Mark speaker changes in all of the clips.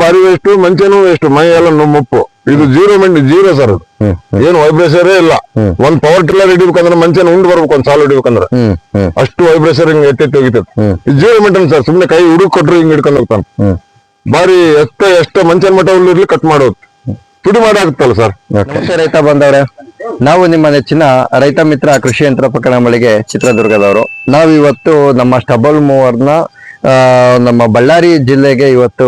Speaker 1: ಬಾರಿ ವೇಸ್ಟ್ ಮಂಚೆನೂ ವೇಸ್ಟ್ ಮೈ ಎಲ್ಲ ಮುಪ್ಪು ಇದು ಜೀರೋ ಮೆಂಟ್ ಜೀರೋ ಸರ್ ಏನು ವೈಬ್ರೇಷರೇ ಇಲ್ಲ. ಒಂದ್ ಪವರ್ ಟಿಲ್ಲರ್ ಹಿಡಿಬೇಕಂದ್ರೆ ಮಂಚೆನ ಉಂಡು ಬರ್ಬೇಕು ಒಂದ್ ಸಾಲು ಹಿಡಿಬೇಕಂದ್ರೆ. ಅಷ್ಟು ವೈಬ್ರೇಷನ್ ಹಿಂಗ್ ಎತ್ತೆತ್ತಿ ಹೋಗಿತದ
Speaker 2: ಹ್ಮ್.
Speaker 1: ಜೀರೋ ಮೆಂಟನ್ ಸರ್ ಸುಮ್ನೆ ಕೈ ಹುಡುಕ್ ಕೊಟ್ರು ಹಿಂಗ್ ಹಿಡ್ಕೊಂಡು ಹೋಗ್ತಾನೆ. ಬಾರಿ ಎಷ್ಟ ಎಷ್ಟ ಮಂಚನ್ ಮಠ ಹುಲ್ಲಿರ್ಲಿ ಕಟ್ ಮಾಡೋದು. ಪುಡಿ ಮಾಡಾಗುತ್ತಲ್ಲ ಸರ್
Speaker 2: ರೈತ ಬಂದವ್ರೆ. ನಾವು ನಿಮ್ಮ ನೆಚ್ಚಿನ ರೈತ ಮಿತ್ರ ಕೃಷಿ ಯಂತ್ರೋಪಕರಣ ಮಳಿಗೆ ಚಿತ್ರದುರ್ಗದವರು. ನಾವಿವತ್ತು ನಮ್ಮ ಸ್ಟಬಲ್ ಮೂವರ್ನ ನಮ್ಮ ಬಳ್ಳಾರಿ ಜಿಲ್ಲೆಗೆ ಇವತ್ತು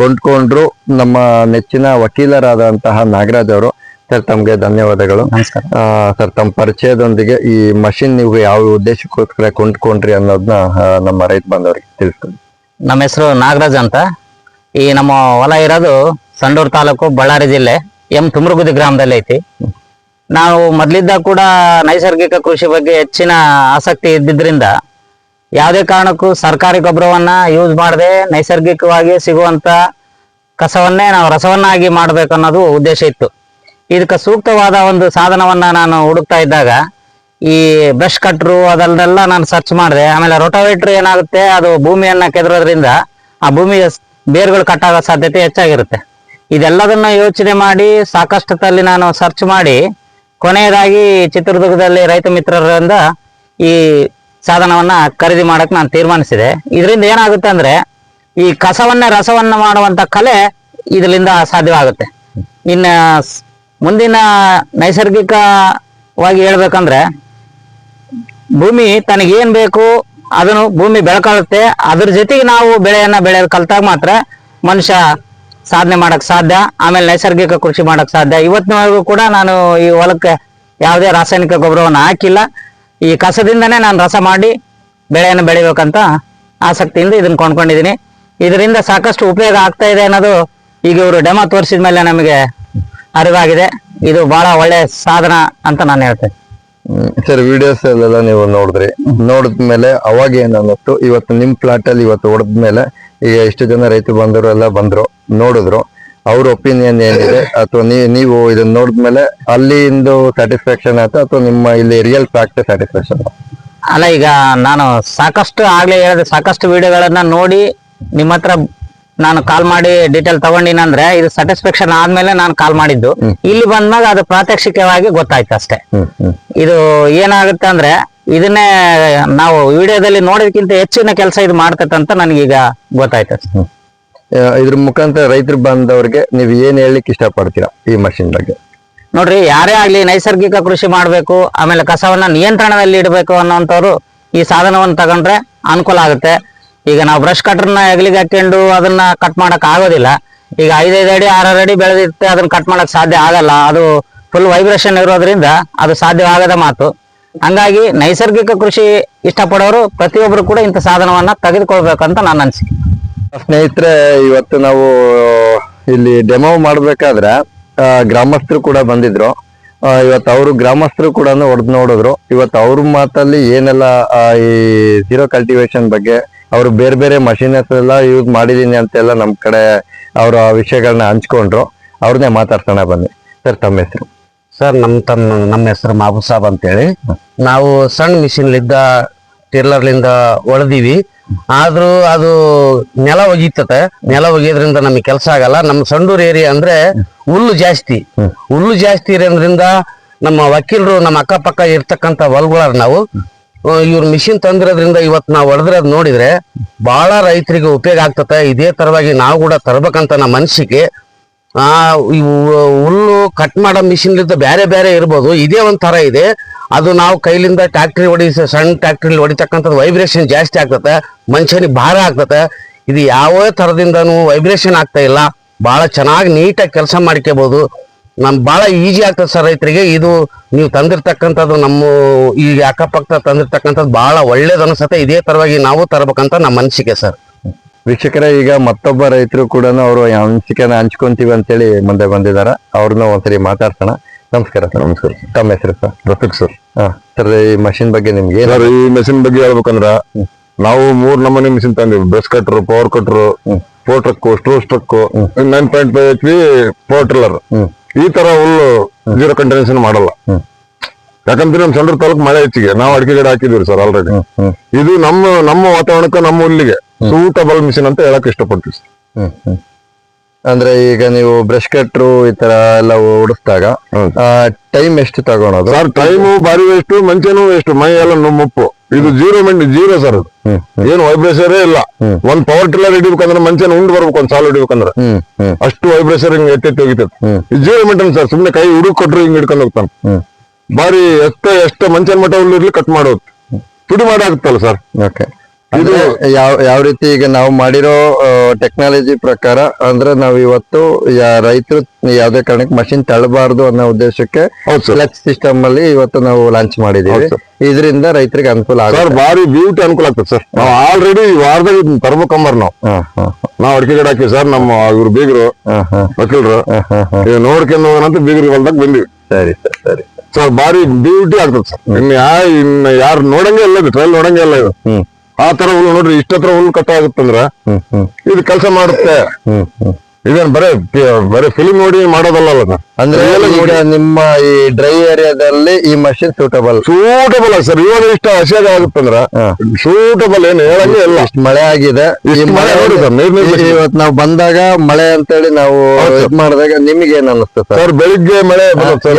Speaker 2: ಕೊಂಡ್ಕೊಂಡ್ರು ನಮ್ಮ ನೆಚ್ಚಿನ ವಕೀಲರಾದಂತಹ ನಾಗರಾಜ್ ಅವರು. ಸರ್ ತಮ್ಗೆ ಧನ್ಯವಾದಗಳು.
Speaker 3: ನಮಸ್ಕಾರ.
Speaker 2: ಸರ್ ತಮ್ಮ ಪರಿಚಯದೊಂದಿಗೆ ಈ ಮಷಿನ್ ನೀವು ಯಾವ ಉದ್ದೇಶಕ್ಕೋಸ್ಕರ ಕೊಂಡ್ಕೊಂಡ್ರಿ ಅನ್ನೋದನ್ನ ನಮ್ಮ ರೈತ ಬಂದವರಿಗೆ ತಿಳಿಸ್ತೀನಿ.
Speaker 3: ನಮ್ಮ ಹೆಸರು ನಾಗರಾಜ್ ಅಂತ. ಈ ನಮ್ಮ ಹೊಲ ಇರೋದು ಸಂಡೂರು ತಾಲೂಕು ಬಳ್ಳಾರಿ ಜಿಲ್ಲೆ ಎಂ ತುಮರಗುದಿ ಗ್ರಾಮದಲ್ಲಿ ಐತಿ. ನಾವು ಮೊದ್ಲಿದ್ದ ಕೂಡ ನೈಸರ್ಗಿಕ ಕೃಷಿ ಬಗ್ಗೆ ಹೆಚ್ಚಿನ ಆಸಕ್ತಿ ಇದ್ದಿದ್ರಿಂದ ಯಾವುದೇ ಕಾರಣಕ್ಕೂ ಸರ್ಕಾರಿ ಗೊಬ್ಬರವನ್ನ ಯೂಸ್ ಮಾಡದೆ ನೈಸರ್ಗಿಕವಾಗಿ ಸಿಗುವಂತ ಕಸವನ್ನೇ ನಾವು ರಸವನ್ನಾಗಿ ಮಾಡಬೇಕು ಅನ್ನೋದು ಉದ್ದೇಶ ಇತ್ತು. ಇದಕ್ಕೆ ಸೂಕ್ತವಾದ ಒಂದು ಸಾಧನವನ್ನ ನಾನು ಹುಡುಕ್ತಾ ಇದ್ದಾಗ ಈ ಬ್ರಷ್ ಕಟ್ರು ಅದಲ್ಲೆಲ್ಲ ನಾನು ಸರ್ಚ್ ಮಾಡಿದೆ. ಆಮೇಲೆ ರೋಟಾವೇಟ್ರ್ ಏನಾಗುತ್ತೆ, ಅದು ಭೂಮಿಯನ್ನ ಕೆದರೋದ್ರಿಂದ ಆ ಭೂಮಿಯ ಬೇರುಗಳು ಕಟ್ಟಾಗೋ ಸಾಧ್ಯತೆ ಹೆಚ್ಚಾಗಿರುತ್ತೆ. ಇದೆಲ್ಲದನ್ನ ಯೋಚನೆ ಮಾಡಿ ಸಾಕಷ್ಟು ತಲ್ಲಿ ನಾನು ಸರ್ಚ್ ಮಾಡಿ ಕೊನೆಯದಾಗಿ ಚಿತ್ರದುರ್ಗದಲ್ಲಿ ರೈತ ಮಿತ್ರರಿಂದ ಈ ಸಾಧನವನ್ನ ಖರೀದಿ ಮಾಡಕ್ ನಾನು ತೀರ್ಮಾನಿಸಿದೆ. ಇದರಿಂದ ಏನಾಗುತ್ತೆ ಅಂದ್ರೆ, ಈ ಕಸವನ್ನ ರಸವನ್ನ ಮಾಡುವಂತ ಕಲೆ ಇದರಿಂದ ಸಾಧ್ಯವಾಗುತ್ತೆ. ಇನ್ನ ಮುಂದಿನ ನೈಸರ್ಗಿಕವಾಗಿ ಹೇಳ್ಬೇಕಂದ್ರೆ, ಭೂಮಿ ತನಗೇನ್ ಬೇಕು ಅದನ್ನು ಭೂಮಿ ಬೆಳ್ಕೊಳ್ಳುತ್ತೆ. ಅದ್ರ ಜೊತೆಗೆ ನಾವು ಬೆಳೆಯನ್ನ ಬೆಳೆಯೋದು ಕಲ್ತಾಗ ಮಾತ್ರ ಮನುಷ್ಯ ಸಾಧನೆ ಮಾಡಕ್ ಸಾಧ್ಯ, ಆಮೇಲೆ ನೈಸರ್ಗಿಕ ಕೃಷಿ ಮಾಡಕ್ ಸಾಧ್ಯ. ಇವತ್ತಿನವರೆಗೂ ಕೂಡ ನಾನು ಈ ಹೊಲಕ್ಕೆ ಯಾವುದೇ ರಾಸಾಯನಿಕ ಗೊಬ್ಬರವನ್ನು ಹಾಕಿಲ್ಲ. ಈ ಕಸದಿಂದನೇ ನಾನು ರಸ ಮಾಡಿ ಬೆಳೆಯನ್ನು ಬೆಳಿಬೇಕಂತ ಆಸಕ್ತಿಯಿಂದ ಇದನ್ನ ಕೊಂಡ್ಕೊಂಡಿದ್ದೀನಿ. ಇದರಿಂದ ಸಾಕಷ್ಟು ಉಪಯೋಗ ಆಗ್ತಾ ಇದೆ ಅನ್ನೋದು ಈಗ ಇವರು ಡೆಮೋ ತೋರಿಸಿದ ಮೇಲೆ ನಮಗೆ ಅರಿವಾಗಿದೆ. ಇದು ಬಹಳ ಒಳ್ಳೆ ಸಾಧನ ಅಂತ ನಾನು ಹೇಳ್ತೇನೆ.
Speaker 2: ಸರ್ ವಿಡಿಯೋಸ್ ಎಲ್ಲ ನೀವು ನೋಡಿದ್ರಿ. ನೋಡಿದ್ಮೇಲೆ ಅವಾಗ ಏನ್ ಅನ್ನಿಸ್ತು? ಇವತ್ತು ನಿಮ್ ಪ್ಲಾಟ್ ಅಲ್ಲಿ ಇವತ್ತು ಹೊಡೆದ್ಮೇಲೆ ಈಗ ಎಷ್ಟು ಜನ ರೈತರು ಬಂದರು ಎಲ್ಲ ಬಂದ್ರು, ನೋಡಿದ್ರು. ಅವ್ರ ಒಪಿನಿಯನ್ ಏನಿದೆ? ಅಥವಾ ನೀವು ಇದನ್ನ ನೋಡಿದ್ಮೇಲೆ ಅಲ್ಲಿಂದು ಸ್ಯಾಟಿಸ್ಫ್ಯಾಕ್ಷನ್ ಆಯ್ತಾ? ಅಥವಾ ನಿಮ್ಮ ಇಲ್ಲಿ ರಿಯಲ್ ಫ್ಯಾಕ್ಟ್ ಸ್ಯಾಟಿಸ್ಫ್ಯಾಕ್ಷನ್
Speaker 3: ಅಲ್ಲ ಈಗ ನಾನು ಸಾಕಷ್ಟು ಆಗ್ಲೇ ಹೇಳಿದೆ. ಸಾಕಷ್ಟು ವಿಡಿಯೋಗಳನ್ನ ನೋಡಿ ನಿಮ್ಮ ಹತ್ರ ನಾನು ಕಾಲ್ ಮಾಡಿ ಡೀಟೇಲ್ ತಗೊಂಡಿನಂದ್ರೆ ಇದು ಸ್ಯಾಟಿಸ್ಫ್ಯಾಕ್ಷನ್ ಆದ್ಮೇಲೆ ನಾನು ಕಾಲ್ ಮಾಡಿದ್ದು. ಇಲ್ಲಿ ಬಂದಾಗ ಅದು ಪ್ರಾತ್ಯಕ್ಷಿಕವಾಗಿ ಗೊತ್ತಾಯ್ತು ಅಷ್ಟೇ. ಇದು ಏನಾಗುತ್ತೆ ಅಂದ್ರೆ ಇದನ್ನೇ ನಾವು ವಿಡಿಯೋದಲ್ಲಿ ನೋಡೋದಕ್ಕಿಂತ ಹೆಚ್ಚಿನ ಕೆಲಸ ಇದು ಮಾಡ್ತೈತೆ ಅಂತ ನನಗೀಗ ಗೊತ್ತಾಯ್ತು
Speaker 2: ಇದ್ರ ಮುಖಾಂತರ ರೈತರು ಬಂದವ್ರಿಗೆ ನೀವು ಏನ್ ಹೇಳಲಿಕ್ಕೆ ಇಷ್ಟಪಡ್ತೀರಾ ಈ ಮಷಿನ್ ಬಗ್ಗೆ?
Speaker 3: ನೋಡ್ರಿ, ಯಾರೇ ಆಗ್ಲಿ ನೈಸರ್ಗಿಕ ಕೃಷಿ ಮಾಡ್ಬೇಕು, ಆಮೇಲೆ ಕಸವನ್ನ ನಿಯಂತ್ರಣದಲ್ಲಿ ಇಡಬೇಕು ಅನ್ನೋಂಥವ್ರು ಈ ಸಾಧನವನ್ನು ತಗೊಂಡ್ರೆ ಅನುಕೂಲ ಆಗುತ್ತೆ. ಈಗ ನಾವು ಬ್ರಷ್ ಕಟ್ರನ್ನ ಹೆಗಲಿಗೆ ಹಾಕೊಂಡು ಅದನ್ನ ಕಟ್ ಮಾಡಕ್ ಆಗೋದಿಲ್ಲ. ಈಗ ಐದೈದು ಅಡಿ, ಆರಾರು ಅಡಿ ಬೆಳೆದಿರುತ್ತೆ, ಅದನ್ನ ಕಟ್ ಮಾಡಕ್ ಸಾಧ್ಯ ಆಗಲ್ಲ. ಅದು ಫುಲ್ ವೈಬ್ರೇಷನ್ ಇರೋದ್ರಿಂದ ಅದು ಸಾಧ್ಯವಾಗದ ಮಾತು. ಹಂಗಾಗಿ ನೈಸರ್ಗಿಕ ಕೃಷಿ ಇಷ್ಟಪಡೋರು ಪ್ರತಿಯೊಬ್ಬರು ಕೂಡ ಇಂಥ ಸಾಧನವನ್ನ ತೆಗೆದುಕೊಳ್ಬೇಕಂತ ನನ್ನ ಅನಿಸಿಕೆ.
Speaker 2: ಸ್ನೇಹಿತರೆ ಇವತ್ತು ನಾವು ಇಲ್ಲಿ ಡೆಮೋ ಮಾಡ್ಬೇಕಾದ್ರೆ ಗ್ರಾಮಸ್ಥರು ಕೂಡ ಬಂದಿದ್ರು. ಇವತ್ತು ಅವರು ಗ್ರಾಮಸ್ಥರು ಕೂಡ ಹೊಡೆದ್ ನೋಡಿದ್ರು. ಇವತ್ತು ಅವ್ರ ಮಾತಲ್ಲಿ ಏನೆಲ್ಲ ಈ ಜೀರೋ ಕಲ್ಟಿವೇಶನ್ ಬಗ್ಗೆ ಅವರು ಬೇರೆ ಬೇರೆ ಮಷಿನಸ್ ಎಲ್ಲ ಯೂಸ್ ಮಾಡಿದೀನಿ ಅಂತೆಲ್ಲ ನಮ್ ಕಡೆ ಅವರ ವಿಷಯಗಳನ್ನ ಹಂಚ್ಕೊಂಡ್ರು. ಅವ್ರನ್ನೇ ಮಾತಾಡ್ಸೋಣ ಬನ್ನಿ. ಸರ್ ತಮ್ಮ ಹೆಸರು?
Speaker 4: ಸರ್ ನಮ್ ತಮ್ಮ ನಮ್ಮ ಹೆಸರು ಮಾಬು ಸಾಬ್ ಅಂತೇಳಿ. ನಾವು ಸಣ್ಣ ಮಿಷಿನ್ಲಿದ್ದ ಟಿರ್ಲರ್ಲಿಂದ ಹೊಡೆದಿವಿ ಆದ್ರೂ ಅದು ನೆಲ ಒಗೀತತೆ. ನೆಲ ಒಗಿಯೋದ್ರಿಂದ ನಮಗೆ ಕೆಲಸ ಆಗಲ್ಲ. ನಮ್ಮ ಸಂಡೂರು ಏರಿಯಾ ಅಂದ್ರೆ ಹುಲ್ಲು ಜಾಸ್ತಿ. ಹುಲ್ಲು ಜಾಸ್ತಿ ಇರೋದ್ರಿಂದ ನಮ್ಮ ವಕೀಲರು ನಮ್ಮ ಅಕ್ಕಪಕ್ಕ ಇರ್ತಕ್ಕಂಥ ಹೊಲ್ಗಳಾರ ನಾವು ಇವ್ರ ಮಿಷಿನ್ ತಂದಿರೋದ್ರಿಂದ ಇವತ್ತು ನಾವು ಹೊಡೆದ್ರದ್ ನೋಡಿದ್ರೆ ಬಹಳ ರೈತರಿಗೆ ಉಪಯೋಗ ಆಗ್ತತೆ. ಇದೇ ತರವಾಗಿ ನಾವು ಕೂಡ ತರ್ಬೇಕಂತ ನಮ್ಮ ಮನಸ್ಸಿಗೆ ಆ ಹುಲ್ಲು ಕಟ್ ಮಾಡೋ ಮಿಷಿನ್ ಬೇರೆ ಬೇರೆ ಇರ್ಬೋದು. ಇದೇ ಒಂದ್ ತರ ಇದೆ. ಅದು ನಾವು ಕೈಲಿಂದ ಟ್ಯಾಕ್ಟ್ರಿ ಹೊಡಿ ಸಣ್ಣ ಟ್ಯಾಕ್ಟ್ರಿ ಹೊಡಿತಕ್ಕಂಥದ್ದು ವೈಬ್ರೇಷನ್ ಜಾಸ್ತಿ ಆಗ್ತದೆ ಮನುಷ್ಯನಿಗೆ ಭಾರ ಆಗ್ತದೆ ಇದು ಯಾವ ಥರದಿಂದನೂ ವೈಬ್ರೇಷನ್ ಆಗ್ತಾ ಇಲ್ಲ. ಬಹಳ ಚೆನ್ನಾಗಿ ನೀಟಾಗಿ ಕೆಲಸ ಮಾಡ್ಕೋಬೋದು. ನಮ್ಮ ಬಹಳ ಈಜಿ ಆಗ್ತದೆ ಸರ್ ರೈತರಿಗೆ. ಇದು ನೀವು ತಂದಿರ್ತಕ್ಕಂಥದ್ದು ನಮ್ಮ ಈ ಅಕ್ಕಪಕ್ಕ ತಂದಿರ್ತಕ್ಕಂಥದ್ದು ಬಹಳ ಒಳ್ಳೇದು ಅನ್ಸುತ್ತೆ. ಇದೇ ತರವಾಗಿ ನಾವು ತರಬೇಕಂತ ನಮ್ಮ ಅನಿಸಿಕೆ ಸರ್.
Speaker 2: ವೀಕ್ಷಕರೇ, ಈಗ ಮತ್ತೊಬ್ಬ ರೈತರು ಕೂಡ ಅವರು ಅನಿಸಿಕೆನ ಹಂಚ್ಕೊಂತೀವಿ ಅಂತೇಳಿ ಮುಂದೆ ಬಂದಿದ್ದಾರೆ. ಅವ್ರನ್ನ ಒಂದ್ಸರಿ ಮಾತಾಡ್ಸೋಣ. ನಮಸ್ಕಾರ ಸರ್. ನಮಸ್ಕಾರ ತಮ್ಮ ಹೆಸರು ಸರ್?
Speaker 1: ರಫಿಕ್ ಸರ್.
Speaker 2: ಸರ್ ಈ ಮಷಿನ್ ಬಗ್ಗೆ ನಿಮ್ಗೆ
Speaker 1: ಸರ್ ಈ ಮೆಷಿನ್ ಬಗ್ಗೆ ಹೇಳ್ಬೇಕಂದ್ರ ನಾವು ಮೂರ್ ನಮೂನಿ machine ತಂದಿವಿ. Brush cutter power cutter four stroke ಸ್ಟ್ರೂ stroke nine point five H P power tiller ಈ ತರ ಹುಲ್ಲು ಜೀರೋ ಕಂಟೆನ್ಷನ್ ಮಾಡಲ್ಲ. ಯಾಕಂದ್ರೆ ನಮ್ ಸಂಡ್ರ ತಾಲೂಕು ಮಳೆ ಹೆಚ್ಚಿಗೆ. ನಾವು ಅಡಿಕೆ ಗಿಡ ಹಾಕಿದ್ವಿ ಸರ್ ಆಲ್ರೆಡಿ ಇದು ನಮ್ಮ ನಮ್ಮ ವಾತಾವರಣಕ್ಕೆ ನಮ್ಮ ಹುಲ್ಲಿಗೆ ಸೂಟಬಲ್ ಮಿಷಿನ್ ಅಂತ ಹೇಳಕ್ ಇಷ್ಟಪಡ್ತೀವಿ ಸರ್.
Speaker 2: ಅಂದ್ರೆ ಈಗ ನೀವು ಬ್ರಷ್ ಕಟ್ರು ಈ ತರ ಎಲ್ಲ ಓಡಿಸಿದಾಗ
Speaker 1: ಹೌದು.
Speaker 2: ಟೈಮ್ ಎಷ್ಟು ತಗೊಳೋದು?
Speaker 1: ಸರ್ ಟೈಮು ಬಾರಿ ವೇಸ್ಟ್ ಮಂಚೆನೂ ವೇಸ್ಟ್ ಮೈ ಎಲ್ಲ ಮುಪ್ಪು ಇದು ಜೀರೋ ಮೆಂಟ್ ಜೀರೋ ಸರ್ ಅದು ಏನು ವೈಬ್ರೇಷರೇ ಇಲ್ಲ. ಒಂದ್ ಪವರ್ ಟಿಲ್ಲರ್ ಹಿಡಿಬೇಕಂದ್ರೆ ಮಂಚನ ಉಂಡು ಬರ್ಬೇಕು ಒಂದ್ ಸಾಲು ಹಿಡಿಬೇಕಂದ್ರೆ. ಅಷ್ಟು ವೈಬ್ರೇಷರ್ ಹಿಂಗ್ ಎತ್ತೆತ್ತಿ
Speaker 2: ಹೋಗಿತ್ತು.
Speaker 1: ಜೀರೋ ಮೆಂಟನ್ ಸರ್ ಸುಮ್ನೆ ಕೈ ಹುಡುಕ್ ಕೊಟ್ರು ಹಿಂಗ್ ಹಿಡ್ಕೊಂಡು ಹೋಗ್ತಾನೆ. ಬಾರಿ ಎಷ್ಟ ಎಷ್ಟ ಮಂಚನ್ ಮಟ್ಟ ಇರ್ಲಿ ಕಟ್ ಮಾಡೋದು. ಪುಡಿ ಮಾಡಾಗುತ್ತಲ್ಲ ಸರ್
Speaker 2: ಓಕೆ ಇದು ಯಾವ ಯಾವ ರೀತಿ ಈಗ ನಾವು ಮಾಡಿರೋ ಟೆಕ್ನಾಲಜಿ ಪ್ರಕಾರ ಅಂದ್ರೆ ನಾವು ಇವತ್ತು ರೈತರು ಯಾವ್ದೇ ಕಾರಣಕ್ಕೆ ಮಷಿನ್ ತಳ್ಳಬಾರದು ಅನ್ನೋ ಉದ್ದೇಶಕ್ಕೆ ಫ್ಲೆಕ್ಸ್ ಸಿಸ್ಟಮ್ ಅಲ್ಲಿ ಇವತ್ತು ನಾವು ಲಾಂಚ್ ಮಾಡಿದೀವಿ. ಇದರಿಂದ ರೈತರಿಗೆ ಅನುಕೂಲ
Speaker 1: ಸರ್
Speaker 2: ಆಗುತ್ತೆ
Speaker 1: ಬಾರಿ ಬ್ಯೂಟಿ ಅನುಕೂಲ ಆಗ್ತದೆ ಸರ್. ನಾವು ಆಲ್ರೆಡಿ ವಾರದಲ್ಲಿ ತರ್ಬೇಕಂಬರ್ ನಾವು. ನಾವು ಅಡಿಕೆ ಗಿಡ ಹಾಕಿ ಸರ್ ನಮ್ಮ ಇವ್ರು ಬೀಗರು ವಕೀಲರು. ನೋಡ್ಕೊಂಡು ಹೋಗೋಣಂತ ಬೀಗರು ಹೊಲ್ದಾಗ ಬಂದಿವಿ.
Speaker 2: ಸರಿ ಸರ್ ಸರಿ.
Speaker 1: ಸರ್ ಬಾರಿ ಬ್ಯೂಟಿ ಆಗ್ತದೆ ಸರ್. ಇನ್ನು ಯಾರು ನೋಡಂಗೆ ಇಲ್ಲ ಟ್ರೈಲ್ ನೋಡಂಗೆ ಇಲ್ಲ ಇದು. ಆ ತರ ಹುಲ್ಲು ನೋಡ್ರಿ ಇಷ್ಟತ್ರ ಹುಲ್ಲು ಕಟ್ ಆಗುತ್ತಂದ್ರ
Speaker 2: ಹ್ಮ್ ಹ್ಮ್.
Speaker 1: ಇದು ಕೆಲಸ ಮಾಡುತ್ತೆ. ಇದೇನ್ ಬರೇ ಬರೀ ಫಿಲ್ಮ್ ನೋಡಿ ಮಾಡೋದಲ್ಲ
Speaker 2: ಅಂದ್ರೆ ಈಗ ನಿಮ್ಮ ಈ ಡ್ರೈ ಏರಿಯಾದಲ್ಲಿ ಈ ಮಷಿನ್ ಸೂಟಬಲ್
Speaker 1: ಸೂಟಬಲ್ ಸರ್. ಇವಾಗ ಇಷ್ಟ ಹಸಿಯಾಗ ಆಗುತ್ತಂದ್ರ. ಸೂಟಬಲ್ ಏನು ಹೇಳಂಗೆ ಇಲ್ಲ.
Speaker 2: ಇಷ್ಟು ಮಳೆ ಆಗಿದೆ.
Speaker 1: ಮಳೆ ನೋಡಿ ಸರ್, ನೀರ್
Speaker 2: ನಾವು ಬಂದಾಗ ಮಳೆ ಅಂತೇಳಿ ನಾವು ಇದ್ ಮಾಡಿದಾಗ ನಿಮ್ಗೆ ಏನ್ ಅನಿಸ್ತದೆ ಸರ್?
Speaker 1: ಬೆಳಿಗ್ಗೆ ಮಳೆ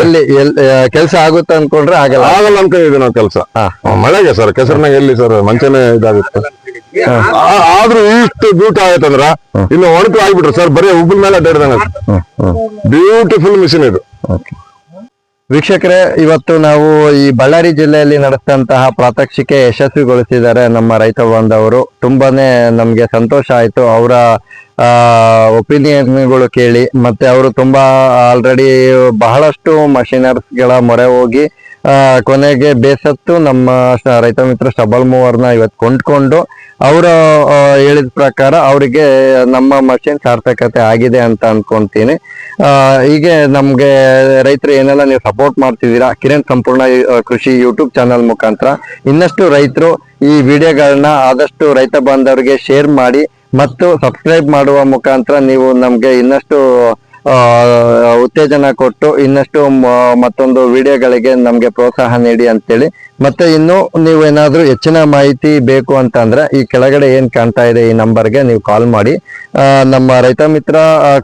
Speaker 2: ಎಲ್ಲಿ ಎಲ್ ಕೆಲಸ ಆಗುತ್ತೆ ಅನ್ಕೊಂಡ್ರೆ ಆಗಲ್ಲ.
Speaker 1: ಆಗಲ್ಲ ಅಂತ ಇದೆ ನಾವು ಕೆಲಸ. ಮಳೆಗೆ ಸರ್ ಕೆಸರಿನಾಗ ಎಲ್ಲಿ ಸರ್? ಮಂಚನೆ ಇದಾಗುತ್ತೆ. ಆದ್ರೂ ಇಷ್ಟು ಬ್ಯೂಟಿ ಆಗತ್ತಂದ್ರ ಇನ್ನು ಒಣಕು ಆಗ್ಬಿಟ್ರು ಸರ್ ಬರೀ ಉಬ್ಬಿನ ಮೇಲೆ ಅಡ್ಡಾಡ್ದಂಗ ಬ್ಯೂಟಿಫುಲ್ ಮಿಷಿನ್ ಇದು.
Speaker 2: ವೀಕ್ಷಕರೇ ಇವತ್ತು ನಾವು ಈ ಬಳ್ಳಾರಿ ಜಿಲ್ಲೆಯಲ್ಲಿ ನಡೆಸಿದಂತಹ ಪ್ರಾತ್ಯಕ್ಷಿಕೆ ಯಶಸ್ವಿಗೊಳಿಸಿದ್ದಾರೆ ನಮ್ಮ ರೈತ ಬಾಂಧವರು. ತುಂಬಾನೇ ನಮ್ಗೆ ಸಂತೋಷ ಆಯ್ತು. ಅವರ ಒಪಿನಿಯನ್ಗಳು ಕೇಳಿ ಮತ್ತೆ ಅವರು ತುಂಬಾ ಆಲ್ರೆಡಿ ಬಹಳಷ್ಟು ಮಷಿನರ್ಸ್ಗಳ ಮೊರೆ ಹೋಗಿ ಆ, ಕೊನೆಗೆ ಬೇಸತ್ತು ನಮ್ಮ ರೈತ ಮಿತ್ರ ಸ್ಟಬಲ್ ಮೂವರ್ನ ಇವತ್ತು ಕೊಂಡ್ಕೊಂಡು ಅವರ ಹೇಳಿದ ಪ್ರಕಾರ ಅವರಿಗೆ ನಮ್ಮ ಮಷಿನ್ ಸಾರ್ಥಕತೆ ಆಗಿದೆ ಅಂತ ಅನ್ಕೊಂತೀನಿ. ಹೀಗೆ ನಮ್ಗೆ ರೈತರು ಏನೆಲ್ಲ ನೀವು ಸಪೋರ್ಟ್ ಮಾಡ್ತಿದ್ದೀರಾ? ಕಿರಣ್ ಸಂಪೂರ್ಣ ಕೃಷಿ ಯೂಟ್ಯೂಬ್ ಚಾನಲ್ ಮುಖಾಂತರ. ಇನ್ನಷ್ಟು ರೈತರು ಈ ವಿಡಿಯೋಗಳನ್ನ ಆದಷ್ಟು ರೈತ ಬಾಂಧವರಿಗೆ ಶೇರ್ ಮಾಡಿ ಮತ್ತು ಸಬ್ಸ್ಕ್ರೈಬ್ ಮಾಡುವ ಮುಖಾಂತರ ನೀವು ನಮ್ಗೆ ಇನ್ನಷ್ಟು ಉತ್ತೇಜನ ಕೊಟ್ಟು ಇನ್ನಷ್ಟು ಮತ್ತೊಂದು ವಿಡಿಯೋಗಳಿಗೆ ನಮಗೆ ಪ್ರೋತ್ಸಾಹ ನೀಡಿ ಅಂತೇಳಿ. ಮತ್ತೆ ಇನ್ನು ನೀವು ಏನಾದರೂ ಹೆಚ್ಚಿನ ಮಾಹಿತಿ ಬೇಕು ಅಂತಂದ್ರೆ ಈ ಕೆಳಗಡೆ ಏನ್ ಕಾಣ್ತಾ ಇದೆ ಈ ನಂಬರ್ಗೆ ನೀವು ಕಾಲ್ ಮಾಡಿ. ನಮ್ಮ ರೈತ ಮಿತ್ರ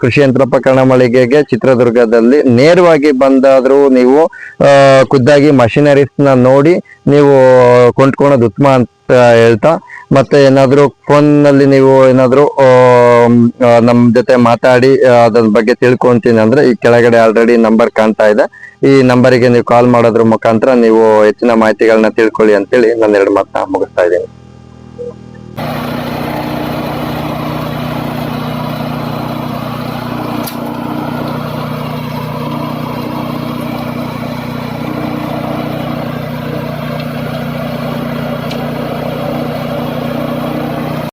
Speaker 2: ಕೃಷಿ ಯಂತ್ರೋಪಕರಣ ಮಳಿಗೆಗೆ ಚಿತ್ರದುರ್ಗದಲ್ಲಿ ನೇರವಾಗಿ ಬಂದಾದ್ರೂ ನೀವು ಖುದ್ದಾಗಿ ಮಷಿನರೀಸ್ನ ನೋಡಿ ನೀವು ಕೊಂಡ್ಕೊಳೋದು ಉತ್ತಮ ಅಂತ ಹೇಳ್ತಾ, ಮತ್ತೆ ಏನಾದ್ರು ಫೋನ್ನಲ್ಲಿ ನೀವು ಏನಾದ್ರು ನಮ್ ಜೊತೆ ಮಾತಾಡಿ ಅದ್ರ ಬಗ್ಗೆ ತಿಳ್ಕೊಂತೀನಿ ಅಂದ್ರೆ ಈ ಕೆಳಗಡೆ ಆಲ್ರೆಡಿ ನಂಬರ್ ಕಾಣ್ತಾ ಇದೆ. ಈ ನಂಬರಿಗೆ ನೀವು ಕಾಲ್ ಮಾಡೋದ್ರ ಮುಖಾಂತರ ನೀವು ಹೆಚ್ಚಿನ ಮಾಹಿತಿಗಳನ್ನ ತಿಳ್ಕೊಳ್ಳಿ ಅಂತೇಳಿ ನಾನು ಎರಡು ಮಾತನ್ನ ಮುಗಿಸ್ತಾ ಇದ್ದೀನಿ.